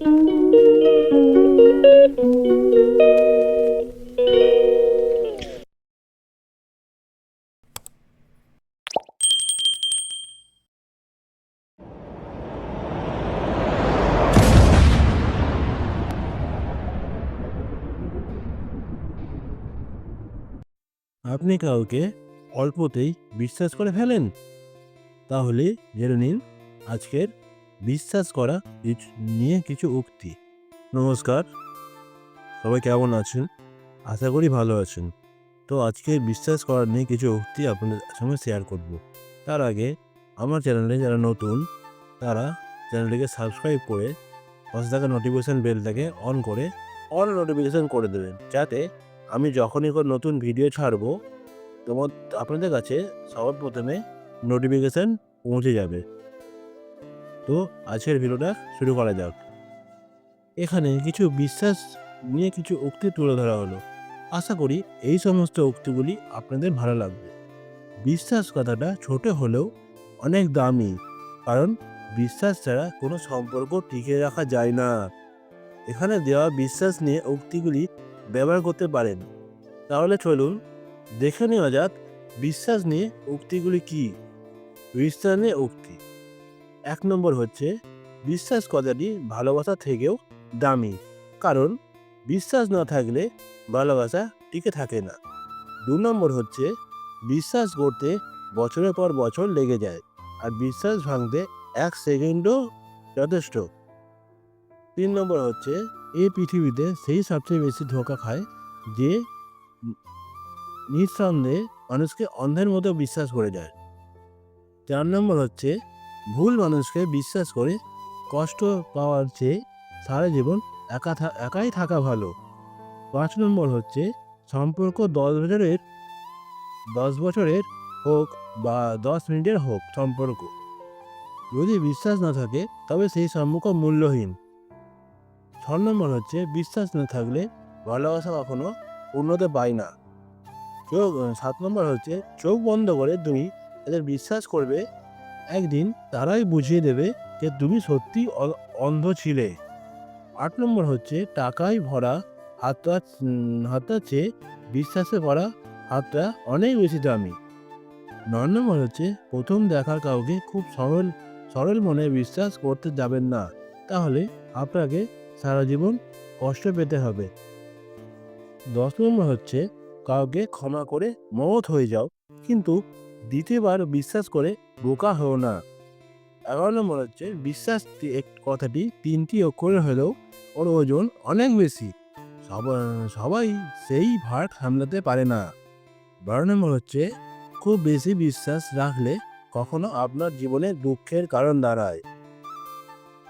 আপনি কাউকে অল্পতেই বিশ্বাস করে ফেলেন? তাহলে জেনে নিন আজকের বিশ্বাস করা নিয়ে কিছু উক্তি। নমস্কার। সবাই কেমন আছেন? আশা করি ভালো আছেন। তো আজকে বিশ্বাস করার নিয়ে কিছু উক্তি আপনাদের সঙ্গে শেয়ার করব। তার আগে, আমার চ্যানেলে যারা নতুন, তারা চ্যানেলটিকে সাবস্ক্রাইব করে পাশে থাকা নোটিফিকেশান বেলটাকে অন করে অল নোটিফিকেশান করে দেবেন। যাতে আমি যখনই কোনো নতুন ভিডিও ছাড়বো তোমার আপনাদের কাছে সবার প্রথমে নোটিফিকেশান পৌঁছে যাবে। তো আজকের ভিডিওটা শুরু করা যাক। এখানে কিছু বিশ্বাস নিয়ে কিছু উক্তি তুলে ধরা হলো। আশা করি এই সমস্ত উক্তিগুলি আপনাদের ভালো লাগবে। বিশ্বাস কথাটা ছোট হলেও অনেক দামি, কারণ বিশ্বাস ছাড়া কোনো সম্পর্ক টিকে রাখা যায় না। এখানে দেওয়া বিশ্বাস নিয়ে উক্তিগুলি ব্যবহার করতে পারেন। তাহলে চলুন দেখে নেওয়া যাক, বিশ্বাস নিয়ে উক্তিগুলি কী? বিশ্বাস নিয়ে উক্তি। এক নম্বর হচ্ছে, বিশ্বাস কথাটি ভালোবাসা থেকেও দামি। কারণ, বিশ্বাস না থাকলে ভালোবাসা টিকে থাকে না। দু নম্বর হচ্ছে, বিশ্বাস করতে বছরের পর বছর লেগে যায় আর বিশ্বাস ভাঙতে এক সেকেন্ডও যথেষ্ট। তিন নম্বর হচ্ছে, এই পৃথিবীতে সেই সবচেয়ে বেশি ধোকা খায় যে নিঃসন্দেহে মানুষকে অন্ধের মতো বিশ্বাস করে যায়। চার নম্বর হচ্ছে ভুল মানুষকে বিশ্বাস করে কষ্ট পাওয়ার চেয়ে সারা জীবন একা একাই থাকা ভালো। পাঁচ নম্বর হচ্ছে সম্পর্ক দশ বছরের দশ বছরের হোক বা দশ মিনিটের হোক সম্পর্ক। যদি বিশ্বাস না থাকে, তবে সেই সম্পর্ক মূল্যহীন। ছ নম্বর হচ্ছে বিশ্বাস না থাকলে ভালোবাসা কখনো পূর্ণতা পায় না। চোখ সাত নম্বর হচ্ছে চোখ বন্ধ করে তুমি তাদের বিশ্বাস করবে একদিন তারাই বুঝিয়ে দেবে যে তুমি সত্যি অন্ধ ছিলে। আট নম্বর হচ্ছে টাকায় ভরা হাতটা হাতটা চেয়ে বিশ্বাসে ভরা হাতটা অনেক বেশি দামি। নয় নম্বর হচ্ছে প্রথম দেখার কাউকে খুব সরল সরল মনে বিশ্বাস করতে যাবেন না। তাহলে আপনাকে সারা জীবন কষ্ট পেতে হবে। দশ নম্বর হচ্ছে কাউকে ক্ষমা করে মত হয়ে যাও। কিন্তু দ্বিতীয়বার বিশ্বাস করে বোকা হও না। এগারো নম্বর হচ্ছে, বিশ্বাস কথাটি তিনটি অক্ষরের হলেও ওর ওজন অনেক বেশি। সব- সবাই সেই ভার সামলাতে পারে না। বারো নম্বর হচ্ছে, খুব বেশি বিশ্বাস রাখলে কখনো আপনার জীবনে দুঃখের কারণ দাঁড়ায়।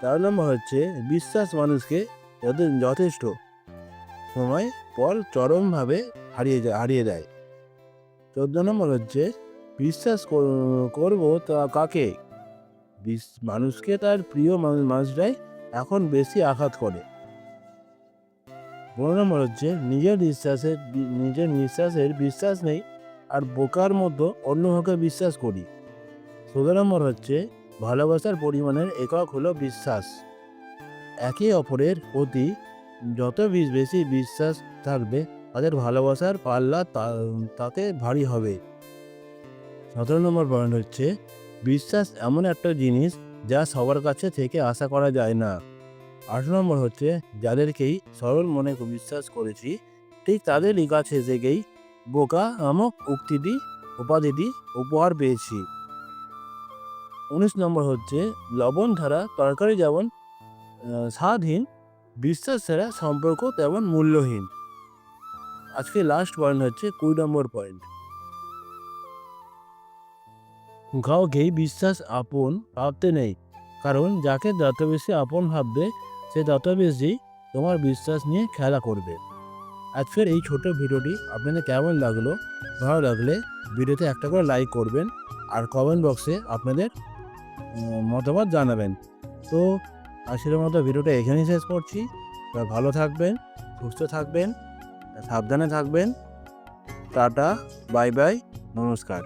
তেরো নম্বর হচ্ছে, বিশ্বাস মানুষকে যথে- যথেষ্ট সময় পর চরমভাবে হারিয়ে হারিয়ে দেয়। চোদ্দ নম্বর হচ্ছে বিশ্বাস কর- করব তা কাকে? মানুষকে তার প্রিয় মানুষ- মানুষরাই এখন বেশি আঘাত করে। পনেরো নম্বর হচ্ছে নিজের বিশ্বাসের বি- নিজের নিঃশ্বাসের বিশ্বাস নেই আর বোকার মতো অন্যকে বিশ্বাস করি। ষোলো নম্বর হচ্ছে, ভালোবাসার পরিমাণের একক হলো বিশ্বাস। একে অপরের প্রতি যত বেশি বিশ্বাস থাকবে, তাদের ভালোবাসার পাল্লা তাতে ভারী হবে। সতেরো নম্বর পয়েন্ট হচ্ছে, বিশ্বাস এমন একটা জিনিস যা সবার কাছে থেকে আশা করা যায় না। আঠারো নম্বর হচ্ছে, যাদেরকেই সরল মনে বিশ্বাস করেছি, ঠিক তাদেরই কাছে থেকেই বোকা নামক উক্তিটি উপাধিটি উপহার পেয়েছি। উনিশ নম্বর হচ্ছে, লবণ ছাড়া তরকারি যেমন স্বাদহীন বিশ্বাস ছাড়া সম্পর্ক তেমন মূল্যহীন। আজকে লাস্ট পয়েন্ট হচ্ছে কুড়ি নম্বর পয়েন্ট কাউকেই বিশ্বাস আপন ভাবতে নেই। কারণ যাকে যত বেশি আপন ভাববে, সে তত বেশি তোমার বিশ্বাস নিয়ে খেলা করবে। আজকের এই ছোট ভিডিওটি আপনাদের কেমন লাগল? ভালো লাগলে ভিডিওতে একটা করে লাইক করবেন আর কমেন্ট বক্সে আপনাদের মতামত জানাবেন। তো আজকের মতো ভিডিওটা এখানেই শেষ করছি। ভালো থাকবেন, সুস্থ থাকবেন, সাবধানে থাকবেন। টাটা, বাই বাই, নমস্কার।